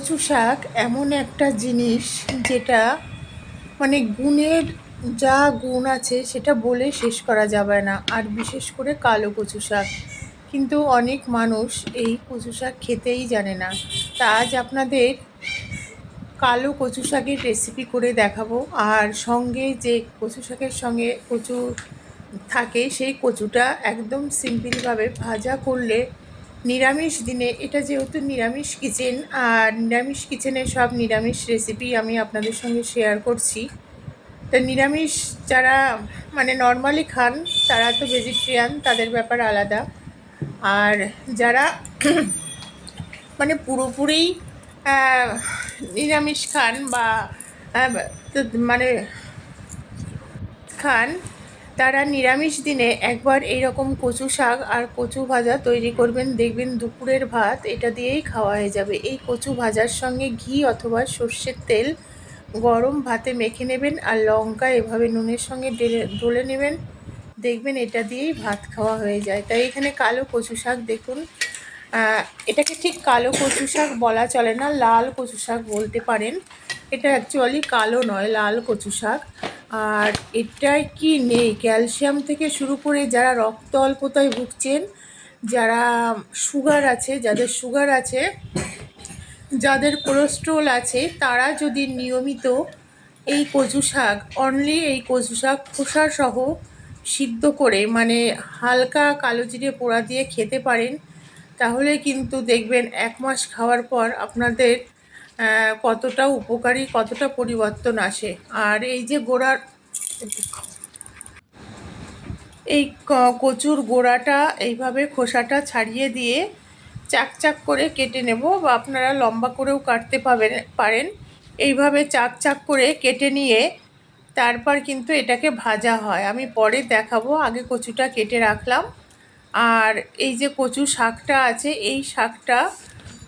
কচু শাক এমন একটা জিনিস যেটা মানে গুণের যা গুণ আছে সেটা বলে শেষ করা যাবে না, আর বিশেষ করে কালো কচু শাক। কিন্তু অনেক মানুষ এই কচু শাক খেতেই জানে না। তা আজ আপনাদের কালো কচু শাকের রেসিপি করে দেখাবো, আর সঙ্গে যে কচু শাকের সঙ্গে কচু থাকে সেই কচুটা একদম সিম্পলভাবে ভাজা করলে নিরামিষ দিনে, এটা যেহেতু নিরামিষ কিচেন, আর নিরামিষ কিচেনের সব নিরামিষ রেসিপি আমি আপনাদের সঙ্গে শেয়ার করছি। তা নিরামিষ যারা মানে নর্মালি খান, তারা তো ভেজিটেরিয়ান তাদের ব্যাপার আলাদা। আর যারা মানে পুরোপুরি নিরামিষ খান বা মানে খান তারা নিরামিষ দিনে একবার এইরকম কচু শাক আর কচু ভাজা তৈরি করবেন। দেখবেন দুপুরের ভাত এটা দিয়েই খাওয়া হয়ে যাবে। এই কচু ভাজার সঙ্গে ঘি অথবা সর্ষের তেল গরম ভাতে মেখে নেবেন আর লঙ্কা এভাবে নুনের সঙ্গে ডেলে নেবেন। দেখবেন এটা দিয়েই ভাত খাওয়া হয়ে যায়। তাই এখানে কালো কচু শাক দেখুন। এটাকে ঠিক কালো কচু শাক বলা চলে না, লাল কচু শাক বলতে পারেন। এটা অ্যাকচুয়ালি কালো নয়, লাল কচু শাক। আর এটায় কি নেই? ক্যালসিয়াম থেকে শুরু করে যারা রক্ত অল্পতায় ভুগছেন, যারা সুগার আছে, যাদের সুগার আছে, যাদের কোলেস্ট্রল আছে, তারা যদি নিয়মিত এই কচু শাক অনলি এই কচু শাক, খোসা সহ সিদ্ধ করে মানে হালকা কালো জিরে পোড়া দিয়ে খেতে পারেন, তাহলে কিন্তু দেখবেন এক মাস খাওয়ার পর আপনাদের কতটা উপকারী, কতটা পরিবর্তন আসে। আর এই যে গোড়ার এই কচুর গোড়াটা এইভাবে খোসাটা ছাড়িয়ে দিয়ে চাক চাক করে কেটে নেব বা আপনারা লম্বা করেও কাটতে পাবেন, পারেন। এইভাবে চাক চাক করে কেটে নিয়ে তারপর কিন্তু এটাকে ভাজা হয়। আমি পরে দেখাবো, আগে কচুটা কেটে রাখলাম। আর এই যে কচু শাকটা আছে, এই শাকটা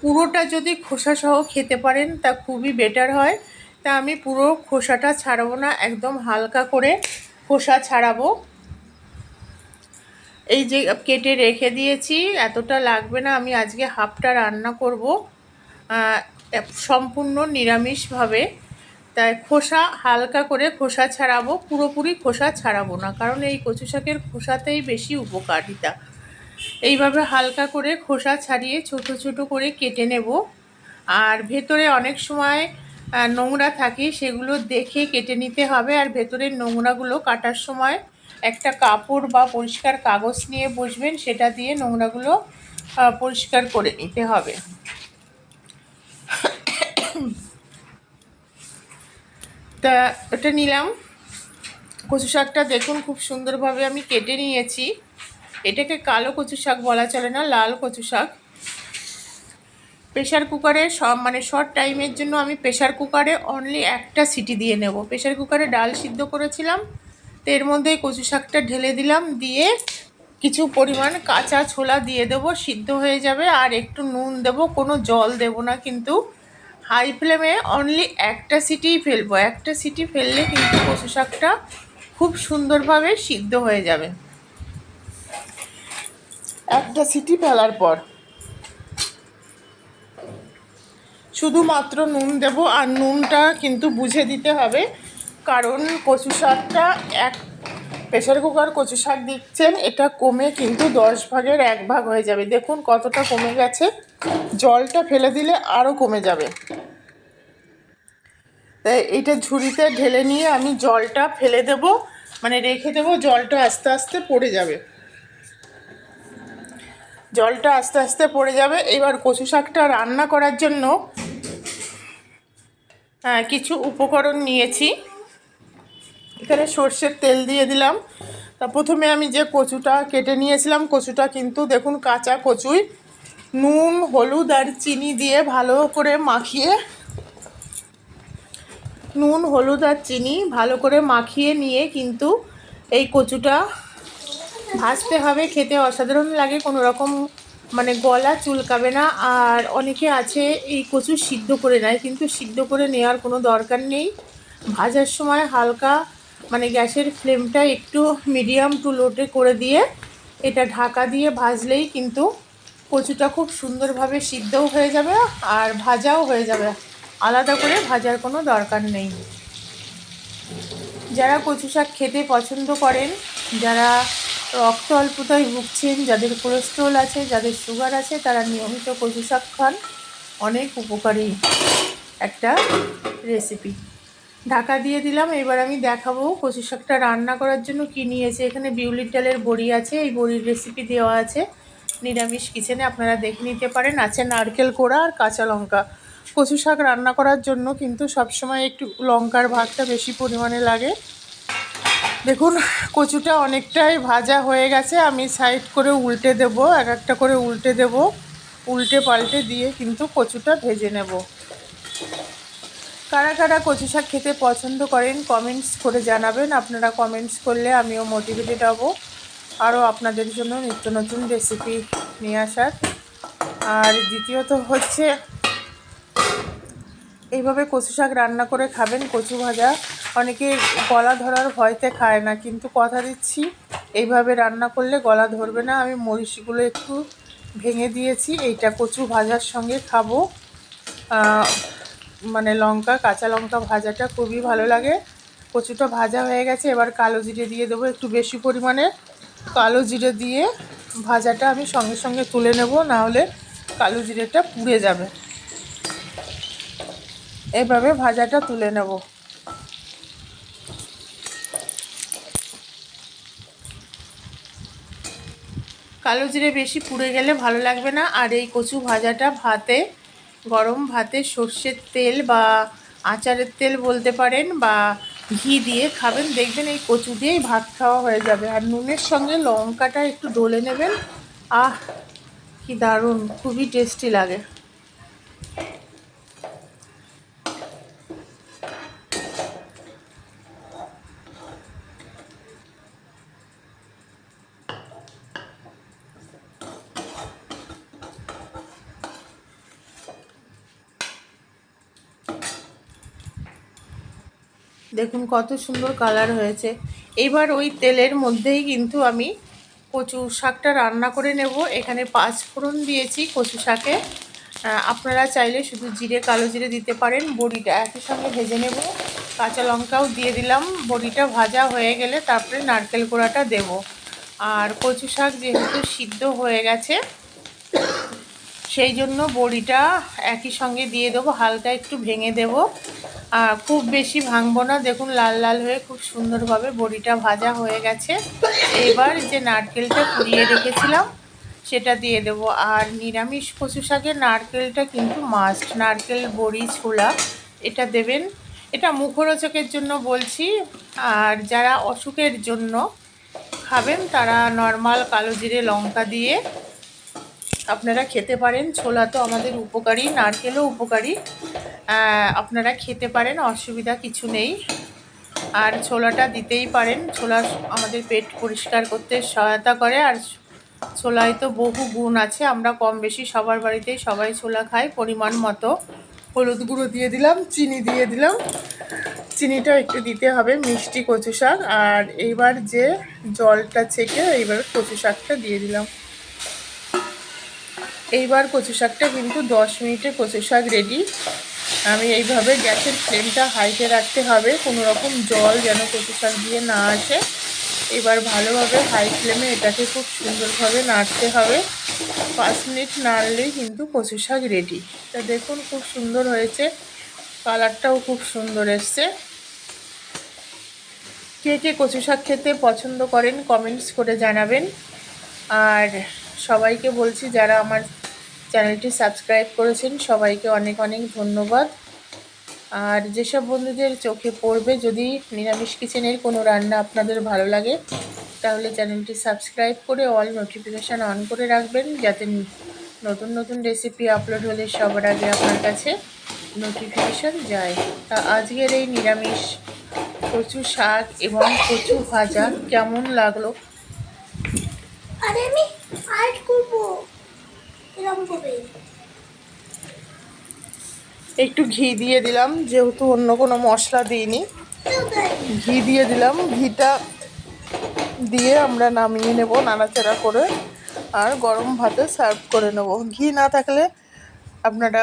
পুরোটা যদি খোসা সহ খেতে পারেন, তা খুবই বেটার হয়। তা আমি পুরো খোসাটা ছাড়াবো না, একদম হালকা করে খোসা ছাড়াবো। এই যে কেটে রেখে দিয়েছি, এতটা লাগবে না, আমি আজকে হাফটা রান্না করব সম্পূর্ণ নিরামিষভাবে। তাই খোসা, হালকা করে খোসা ছাড়াবো, পুরোপুরি খোসা ছাড়াবো না, কারণ এই কচু শাকের খোসাতেই বেশি উপকারিতা। এইভাবে হালকা করে খোসা ছাড়িয়ে ছোট ছোট করে কেটে নেব। আর ভেতরে অনেক সময় নোংরা থাকে সেগুলো দেখে কেটে নিতে হবে। আর ভেতরের নোংরাগুলো কাটার সময় একটা কাপড় বা পরিষ্কার কাগজ নিয়ে বসবেন, সেটা দিয়ে নোংরাগুলো পরিষ্কার করে নিতে হবে। তা, ওটা নিলাম। কচু শাকটা দেখুন, খুব সুন্দরভাবে আমি কেটে নিয়েছি। এটাকে কালো কচু শাক বলা চলে না, লাল কচু শাক। প্রেশার কুকারে সব মানে শর্ট টাইমের জন্য আমি প্রেশার কুকারে অনলি একটা সিটি দিয়ে নেব। প্রেশার কুকারে ডাল সিদ্ধ করেছিলাম, তো এর মধ্যে কচু শাকটা ঢেলে দিলাম, দিয়ে কিছু পরিমাণ কাঁচা ছোলা দিয়ে দেবো, সিদ্ধ হয়ে যাবে, আর একটু নুন দেব, কোনো জল দেব না কিন্তু। হাই ফ্লেমে অনলি একটা সিটিই ফেলব। একটা সিটি ফেললে কিন্তু কচু শাকটা খুব সুন্দরভাবে সিদ্ধ হয়ে যাবে। একটা সিটি ফেলার পর। শুধুমাত্র নুন দেব আর নুনটা কিন্তু বুঝে দিতে হবে, কারণ কচু শাকটা এক প্রেশার কুকার কচু শাক দিচ্ছেন, এটা কমে কিন্তু দশ ভাগের এক ভাগ হয়ে যাবে। দেখুন কতটা কমে গেছে। জলটা ফেলে দিলে আরও কমে যাবে। তাই এটা ঝুড়িতে ঢেলে নিয়ে আমি জলটা ফেলে দেব মানে রেখে দেব, জলটা আস্তে আস্তে পড়ে যাবে। জলটা আস্তে আস্তে পড়ে যাবে। এবার কচু শাকটা রান্না করার জন্য কিছু উপকরণ নিয়েছি। এখানে সর্ষের তেল দিয়ে দিলাম। তা প্রথমে আমি যে কচুটা কেটে নিয়েছিলাম, কচুটা কিন্তু দেখুন কাঁচা কচুই। নুন, হলুদ আর চিনি দিয়ে ভালো করে মাখিয়ে, নুন, হলুদ আর চিনি ভালো করে মাখিয়ে নিয়ে কিন্তু এই কচুটা ভাজতে হবে, খেতে অসাধারণ লাগে, কোনো রকম মানে গলা চুলকাবে না। আর অনেকে আছে এই কচু সিদ্ধ করে নেয়, কিন্তু সিদ্ধ করে নেওয়ার কোনো দরকার নেই। ভাজার সময় হালকা মানে গ্যাসের ফ্লেমটা একটু মিডিয়াম টু লোটে করে দিয়ে এটা ঢাকা দিয়ে ভাজলেই কিন্তু কচুটা খুব সুন্দরভাবে সিদ্ধও হয়ে যাবে আর ভাজাও হয়ে যাবে। আলাদা করে ভাজার কোনো দরকার নেই। যারা কচু শাক খেতে পছন্দ করেন, যারা রক্ত অল্পতায় ভুগছেন, যাদের কোলেস্ট্রল আছে, যাদের সুগার আছে, তারা নিয়মিত কচু শাক খান। অনেক উপকারী একটা রেসিপি ঢাকা দিয়ে দিলাম, এবার আমি দেখাবো কচু শাকটা রান্না করার জন্য কী নিয়েছে। এখানে বিউলির ডালের বড়ি আছে, এই বড়ির রেসিপি দেওয়া আছে। নিরামিষ কিচেনে আপনারা দেখে নিতে পারেন, আছে নারকেল কোড়া আর কাঁচা লঙ্কা। কচু শাক রান্না করার জন্য কিন্তু সবসময় একটু লঙ্কার ভাগটা বেশি পরিমাণে লাগে। দেখুন, কচুটা অনেকটাই ভাজা হয়ে গেছে। আমি সাইড করে উল্টে দেব, এক একটা করে উল্টে দেব। উল্টে পাল্টে দিয়ে কিন্তু কচুটা ভেজে নেব। কারা কারা কচু শাক খেতে পছন্দ করেন কমেন্টস করে জানাবেন। আপনারা কমেন্টস করলে আমিও মোটিভেটেড হব। আরও আপনাদের জন্য নিত্য নতুন রেসিপি নিয়ে আসার। আর দ্বিতীয়ত হচ্ছে এইভাবে কচু শাক রান্না করে খাবেন, কচু ভাজা। অনেকে গলা ধরার ভয়তে খায় না, কিন্তু কথা দিচ্ছি, এইভাবে রান্না করলে গলা ধরবে না। আমি মরিচগুলো একটু ভেঙে দিয়েছি, এইটা কচু ভাজার সঙ্গে খাব। মানে লঙ্কা, কাঁচা লঙ্কা ভাজাটা খুবই ভালো লাগে। কচুটা ভাজা হয়ে গেছে, এবার কালো জিরে দিয়ে দেবো একটু বেশি পরিমাণে। কালো জিরে দিয়ে ভাজাটা আমি সঙ্গে সঙ্গে তুলে নেব, নাহলে কালো জিরেটা পুড়ে যাবে। এভাবে ভাজাটা তুলে নেব। কালো জিরে বেশি পুড়ে গেলে ভালো লাগবে না। আর এই কচু ভাজাটা ভাতে, গরম ভাতে সর্ষের তেল বা আচারের তেল বলতে পারেন বা ঘি দিয়ে খাবেন। দেখবেন এই কচু দিয়েই ভাত খাওয়া হয়ে যাবে। আর নুনের সঙ্গে লঙ্কাটা একটু ডলে নেবেন। আহ, কি দারুণ, খুবই টেস্টি লাগে। দেখুন কত সুন্দর কালার হয়েছে। এবার ওই তেলের মধ্যেই কিন্তু আমি কচু শাকটা রান্না করে নেব। এখানে পাঁচ ফোড়ন দিয়েছি কচু শাকে। আপনারা চাইলে শুধু জিরে, কালো জিরে দিতে পারেন। বড়িটা একই সঙ্গে ভেজে নেব। কাঁচা লঙ্কাও দিয়ে দিলাম। বড়িটা ভাজা হয়ে গেলে তারপরে নারকেল কোড়াটা দেব। আর কচু শাক যেহেতু সিদ্ধ হয়ে গেছে, সেই জন্য বড়িটা একই সঙ্গে দিয়ে দেবো। হালকা একটু ভেঙে দেব। খুব বেশি ভাঙবো না। দেখুন, লাল লাল হয়ে খুব সুন্দরভাবে বড়িটা ভাজা হয়ে গেছে। এবার যে নারকেলটা কুড়িয়ে রেখেছিলাম, সেটা দিয়ে দেব। আর নিরামিষ কচু শাকের নারকেলটা কিন্তু মাস্ট নারকেল, বড়ি, ছোলা, এটা দেবেন। এটা মুখরোচকের জন্য বলছি। আর যারা অসুখের জন্য খাবেন, তারা নর্মাল কালো জিরে লঙ্কা দিয়ে আপনারা খেতে পারেন। ছোলা তো আমাদের উপকারী, নারকেলও উপকারী। আপনারা খেতে পারেন, অসুবিধা কিছু নেই। আর ছোলাটা দিতেই পারেন। ছোলা আমাদের পেট পরিষ্কার করতে সহায়তা করে। আর ছোলায় তো বহু গুণ আছে। আমরা কম বেশি সবার বাড়িতেই সবাই ছোলা খাই পরিমাণ মতো। হলুদ গুঁড়ো দিয়ে দিলাম, চিনি দিয়ে দিলাম। চিনিটা একটু দিতে হবে, মিষ্টি কচু শাক। আর এইবার যে জলটা ছেঁকে এইবার কচু শাকটা দিয়ে দিলাম। এইবার কচু শাকটা কিন্তু দশ মিনিটে কচু শাক রেডি আমি এইভাবে গ্যাসের ফ্লেমটা হাইতে রাখতে হবে। কোনো রকম জল যেন কচু শাক দিয়ে না আসে। এবার ভালোভাবে হাই ফ্লেমে এটাকে খুব সুন্দরভাবে নাড়তে হবে। পাঁচ মিনিট নাড়লেই কিন্তু কচু শাক রেডি তা দেখুন খুব সুন্দর হয়েছে। কালারটাও খুব সুন্দর এসছে। কে কে কচু শাক খেতে পছন্দ করেন কমেন্টস করে জানাবেন। আর সবাইকে বলছি, যারা আমার চ্যানেলটি সাবস্ক্রাইব করেছেন, সবাইকে অনেক অনেক ধন্যবাদ। আর যেসব বন্ধুদের চোখে পড়বে, যদি নিরামিষ কিচেনের কোনো রান্না আপনাদের ভালো লাগে, তাহলে চ্যানেলটি সাবস্ক্রাইব করে অল নোটিফিকেশান অন করে রাখবেন, যাতে নতুন নতুন রেসিপি আপলোড হলে সবার আগে আপনার কাছে নোটিফিকেশান যায়। তা আজকের এই নিরামিষ কচু শাক এবং কচু ভাজা কেমন লাগল? আমি করব। একটু ঘি দিয়ে দিলাম, যেহেতু অন্য কোনো মশলা দিইনি। ঘি দিয়ে দিলাম, ঘিটা দিয়ে আমরা নামিয়ে নেব নাড়াচাড়া করে, আর গরম ভাতে সার্ভ করে নেব। ঘি না থাকলে আপনারা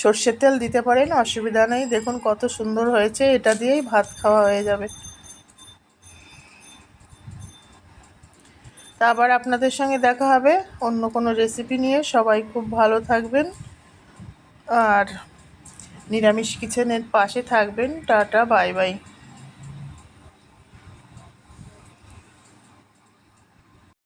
সর্ষের তেল দিতে পারেন, অসুবিধা নেই। দেখুন কত সুন্দর হয়েছে, এটা দিয়েই ভাত খাওয়া হয়ে যাবে। তা আবার আপনাদের সঙ্গে দেখা হবে। অন্য কোনো রেসিপি নিয়ে। সবাই খুব ভালো থাকবেন। আর নিরামিষ কিচেনের পাশে থাকবেন। Tata, bye bye.